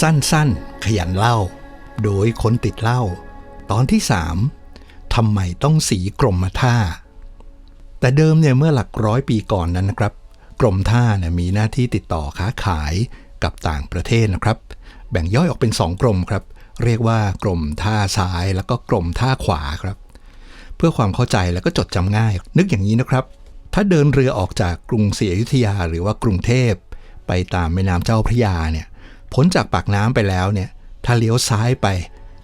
สั้นๆ ขยันเล่า โดยคนติดเล้าตอนที่ 3ทำไมต้องสีกรมท่า แต่เดิมเนี่ยเมื่อหลักร้อยปีก่อนนั้นนะครับ กรมท่าเนี่ยมีหน้าที่ติดต่อค้าขายกับต่างประเทศนะครับ แบ่งย่อยออกเป็น 2 กรมครับ เรียกว่ากรมท่าซ้ายแล้วก็กรมท่าขวาครับ เพื่อความเข้าใจแล้วก็จดจำง่าย นึกอย่างนี้นะครับ ถ้าเดินเรือออกจากกรุงศรีอยุธยาหรือว่ากรุงเทพไปตามแม่น้ำเจ้าพระยาเนี่ย พ้นจากปากน้ำไปแล้วเนี่ยถ้าเลี้ยวซ้ายไป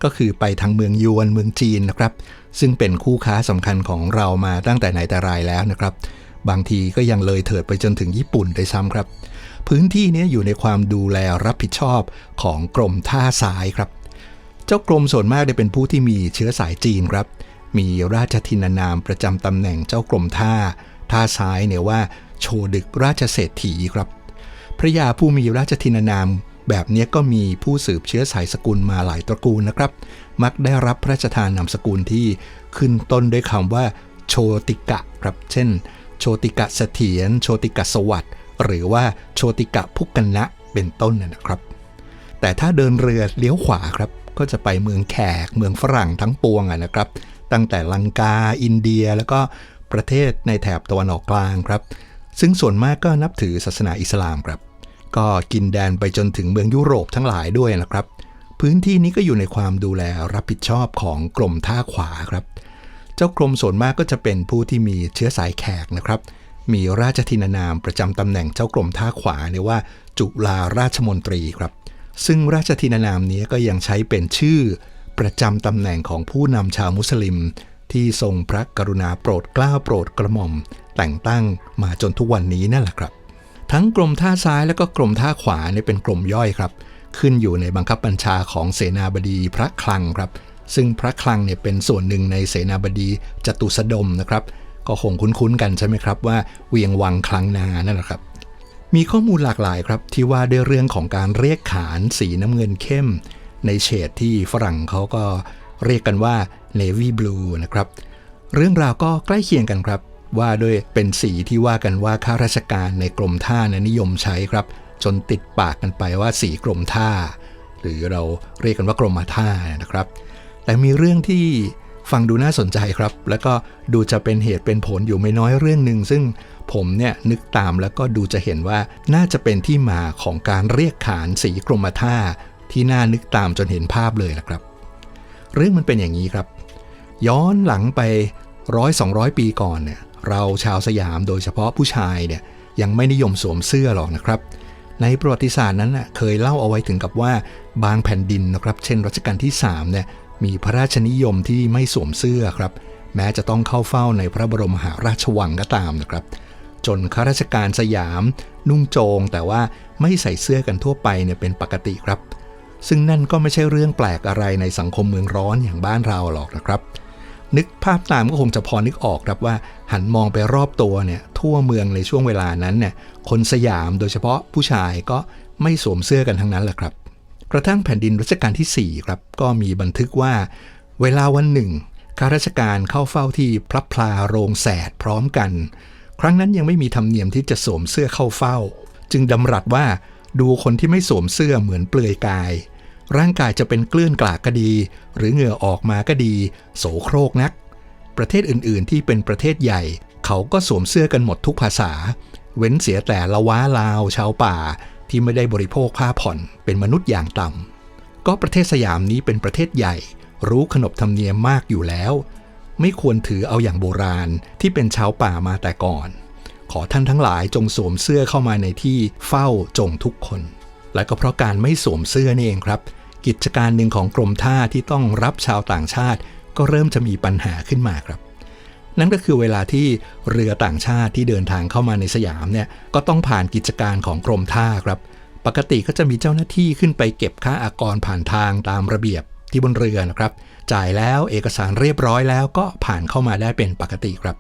ก็คือไปทางเมืองยวนเมืองจีนนะครับ ซึ่งเป็นคู่ค้าสำคัญของเรามาตั้งแต่ไหนแต่ไรแล้วนะครับ บางทีก็ยังเลยเถิดไปจนถึงญี่ปุ่นได้ซ้ำครับ พื้นที่นี้อยู่ในความดูแลรับผิดชอบของกรมท่าซ้ายครับ เจ้ากรมส่วนมากได้เป็นผู้ที่มีเชื้อสายจีนครับ มีราชทินานามประจำตำแหน่งเจ้ากรมท่า ท่าซ้ายเนี่ยว่า โชดึกราชเศรษฐีครับ พระยาผู้มีราชทินานาม แบบนี้ก็มีผู้สืบเชื้อสายสกุลมาหลายตระกูลนะครับ มักได้รับพระราชทานนามสกุลที่ขึ้นต้นด้วยคำว่า โชติกะครับ เช่น โชติกะเสถียรโชติกะสวัสด์หรือว่าโชติกะพุกันนะเป็นต้นนะครับ แต่ถ้าเดินเรือเลี้ยวขวาครับ ก็จะไปเมืองแขก เมืองฝรั่งทั้งปวงอะนะครับ ตั้งแต่ลังกา อินเดียแล้วก็ประเทศในแถบตะวันออกกลางครับ ซึ่งส่วนมากก็นับถือศาสนาอิสลามครับ ก็กินแดนไปจนถึงเมืองยุโรปทั้งหลายด้วยนะครับ พื้นที่นี้ก็อยู่ในความดูแลรับผิดชอบของกรมท่าขวาครับ เจ้ากรมส่วนมากก็จะเป็นผู้ที่มีเชื้อสายแขกนะครับ มีราชทินานามประจำตำแหน่งเจ้ากรมท่าขวาเนี่ยว่า จุฬาราชมนตรีครับ ซึ่งราชทินานามนี้ก็ยังใช้เป็นชื่อประจำตำแหน่งของผู้นำชาวมุสลิม ที่ทรงพระกรุณาโปรดเกล้าโปรดกระหม่อม แต่งตั้งมาจนทุกวันนี้นั่นแหละครับ ทั้งกรมท่าซ้ายและก็กรมท่าขวาเนี่ยเป็นกรมย่อยครับ ขึ้นอยู่ในบังคับบัญชาของเสนาบดีพระคลังครับ ซึ่งพระคลังเนี่ยเป็นส่วนหนึ่งในเสนาบดีจตุสดมนะครับ ก็คงคุ้นๆกันใช่ไหมครับว่าเวียงวังคลังนานั่นแหละครับมีข้อมูลหลากหลายครับที่ว่าด้วยเรื่องของการเรียกขานสีน้ำเงินเข้ม ในเฉดที่ฝรั่งเขาก็เรียกกันว่า navy blue นะครับ เรื่องราวก็ใกล้เคียงกันครับ ว่าด้วยเป็นสีที่ว่ากันว่าข้าราชการในกรมท่านะนิยมใช้ครับ จนติดปากกันไปว่าสีกรมท่า หรือเราเรียกกันว่ากรมท่านะครับ แต่มีเรื่องที่ฟังดูน่าสนใจครับ แล้วก็ดูจะเป็นเหตุเป็นผลอยู่ไม่น้อยเรื่องหนึ่งซึ่งผมเนี่ยนึกตามแล้วก็ดูจะเห็นว่าน่าจะเป็นที่มาของการเรียกขานสีกรมท่า ที่น่านึกตามจนเห็นภาพเลยละครับ เรื่องมันเป็นอย่างนี้ครับ ย้อนหลังไปร้อยสองปีก่อนเนี่ย เราชาวสยามโดยเฉพาะผู้ชายเนี่ยยังไม่นิยมสวมเสื้อหรอกนะครับ ในประวัติศาสตร์นั้นน่ะเคยเล่าเอาไว้ถึงกับว่าบางแผ่นดินนะครับ เช่นรัชกาลที่3เนี่ยมีพระราชนิยมที่ไม่สวมเสื้อครับ แม้จะต้องเข้าเฝ้าในพระบรมมหาราชวังก็ตามนะครับ จนข้าราชการสยาม นุ่งโจง แต่ว่าไม่ใส่เสื้อกันทั่วไปเนี่ยเป็นปกติครับ ซึ่งนั่นก็ไม่ใช่เรื่องแปลกอะไรในสังคมเมืองร้อนอย่างบ้านเราหรอกนะครับ นึกภาพตามก็คงจะพอนึกออกครับว่าหันมองไปรอบตัวเนี่ยทั่วเมืองในช่วงเวลานั้นเนี่ยคนสยามโดยเฉพาะผู้ชายก็ไม่สวมเสื้อกันทั้งนั้นแหละครับ กระทั่งแผ่นดินรัชกาลที่ 4 ครับก็มีบันทึกว่า เวลาวันหนึ่งข้าราชการเข้าเฝ้าที่พระพลาโรงแสดพร้อมกัน ครั้งนั้นยังไม่มีธรรมเนียมที่จะสวมเสื้อเข้าเฝ้า จึงดำรัสว่าดูคนที่ไม่สวมเสื้อเหมือนเปลือยกาย ร่างกายจะเป็นเกลื่อนกลากก็ดี หรือเหงื่อออกมาก็ดี โสโครกนัก ประเทศอื่นๆ ที่เป็นประเทศใหญ่ เขาก็สวมเสื้อกันหมดทุกภาษา เว้นเสียแต่ละว้าลาว ชาวป่า ที่ไม่ได้บริโภคผ้าผ่อนเป็นมนุษย์อย่างต่ำก็ประเทศสยามนี้เป็นประเทศใหญ่ รู้ขนบธรรมเนียมมากอยู่แล้ว ไม่ควรถือเอาอย่างโบราณที่เป็นชาวป่ามาแต่ก่อน ขอท่านทั้งหลายจงสวมเสื้อเข้ามาในที่เฝ้าจงทุกคน และก็เพราะการไม่สวมเสื้อนี่เองครับ กิจการหนึ่งของกรมท่าที่ต้องรับชาวต่างชาติ ก็เริ่มจะมีปัญหาขึ้นมาครับ นั่นก็คือเวลาที่เรือต่างชาติที่เดินทางเข้ามาในสยามเนี่ยก็ต้องผ่านกิจการของกรมท่าครับ ปกติก็จะมีเจ้าหน้าที่ขึ้นไปเก็บค่าอากรผ่านทางตามระเบียบที่บนเรือนะครับ จ่ายแล้วเอกสารเรียบร้อยแล้วก็ผ่านเข้ามาได้เป็นปกติครับ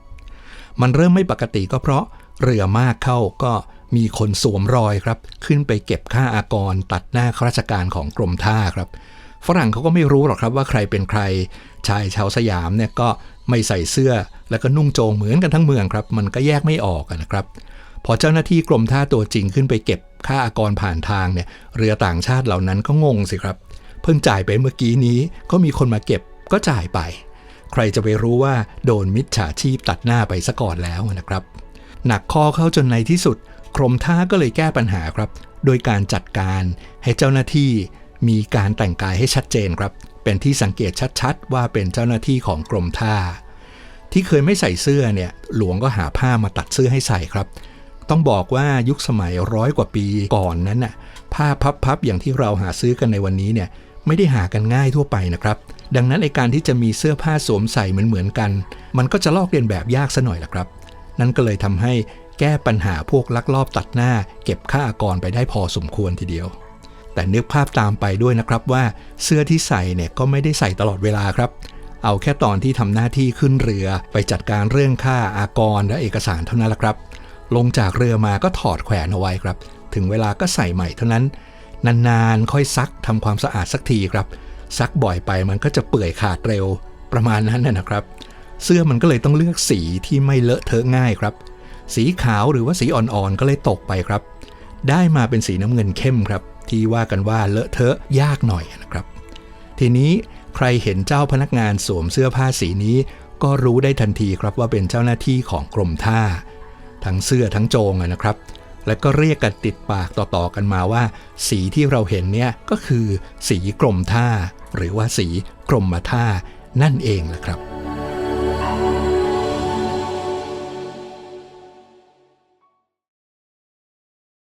มันเริ่มไม่ปกติก็เพราะเรือมากเข้าก็ มีคนสวมรอยครับ ขึ้นไปเก็บค่าอากร ตัดหน้าข้าราชการของกรมท่าครับ ฝรั่งเขาก็ไม่รู้หรอกครับว่าใครเป็นใคร ชายชาวสยามเนี่ยก็ไม่ใส่เสื้อ แล้วก็นุ่งโจงเหมือนกันทั้งเมืองครับ มันก็แยกไม่ออกนะครับ พอเจ้าหน้าที่กรมท่าตัวจริงขึ้นไปเก็บค่าอากรผ่านทางเนี่ย เรือต่างชาติเหล่านั้นก็งงสิครับ เพิ่งจ่ายไปเมื่อกี้นี้ ก็มีคนมาเก็บก็จ่ายไป ใครจะไปรู้ว่าโดนมิจฉาชีพตัดหน้าไปซะก่อนแล้วนะครับ หนักข้อเข้าจนในที่สุด กรมท่าก็เลยแก้ปัญหาครับ โดยการจัดการให้เจ้าหน้าที่มีการแต่งกายให้ชัดเจนครับ เป็นที่สังเกตชัดๆ ว่าเป็นเจ้าหน้าที่ของกรมท่า ที่เคยไม่ใส่เสื้อเนี่ยหลวงก็หาผ้ามาตัดเสื้อให้ใส่ครับ ต้องบอกว่ายุคสมัยร้อยกว่าปีก่อนนั้นน่ะผ้าพับๆอย่างที่เราหาซื้อกันในวันนี้เนี่ยไม่ได้หากันง่ายทั่วไปนะครับ ดังนั้นไอการที่จะมีเสื้อผ้าสวมใส่เหมือนๆกัน มันก็จะลอกเลียนแบบยากซะหน่อยละครับ นั่นก็เลยทำให้แก้ปัญหาพวกลักลอบตัดหน้า เก็บค่าอากรไปได้พอสมควรทีเดียว แต่นึกภาพตามไปด้วยนะครับว่าเสื้อที่ใส่เนี่ยก็ไม่ได้ใส่ตลอดเวลาครับ เอาแค่ตอนที่ทำหน้าที่ขึ้นเรือไปจัดการเรื่องค่าอากรและเอกสารเท่านั้นละครับ ลงจากเรือมาก็ถอดแขวนเอาไว้ครับ ถึงเวลาก็ใส่ใหม่เท่านั้น นานๆค่อยซักทำความสะอาดสักทีครับ ซักบ่อยไปมันก็จะเปื่อยขาดเร็วประมาณนั้นนะนะครับ เสื้อมันก็เลยต้องเลือกสีที่ไม่เลอะเทอะง่ายครับ สีขาวหรือว่าสีอ่อนๆก็เลยตกไปครับ ได้มาเป็นสีน้ำเงินเข้มครับ ที่ว่ากันว่าเลอะเทอะยากหน่อยนะครับ ทีนี้ใครเห็นเจ้าพนักงานสวมเสื้อผ้าสีนี้ ก็รู้ได้ทันทีครับว่าเป็นเจ้าหน้าที่ของกรมท่า ทั้งเสื้อทั้งโจงนะครับ และก็เรียกกันติดปากต่อๆกันมาว่า สีที่เราเห็นเนี่ยก็คือสีกรมท่า หรือว่าสีกรมท่านั่นเองแหละครับ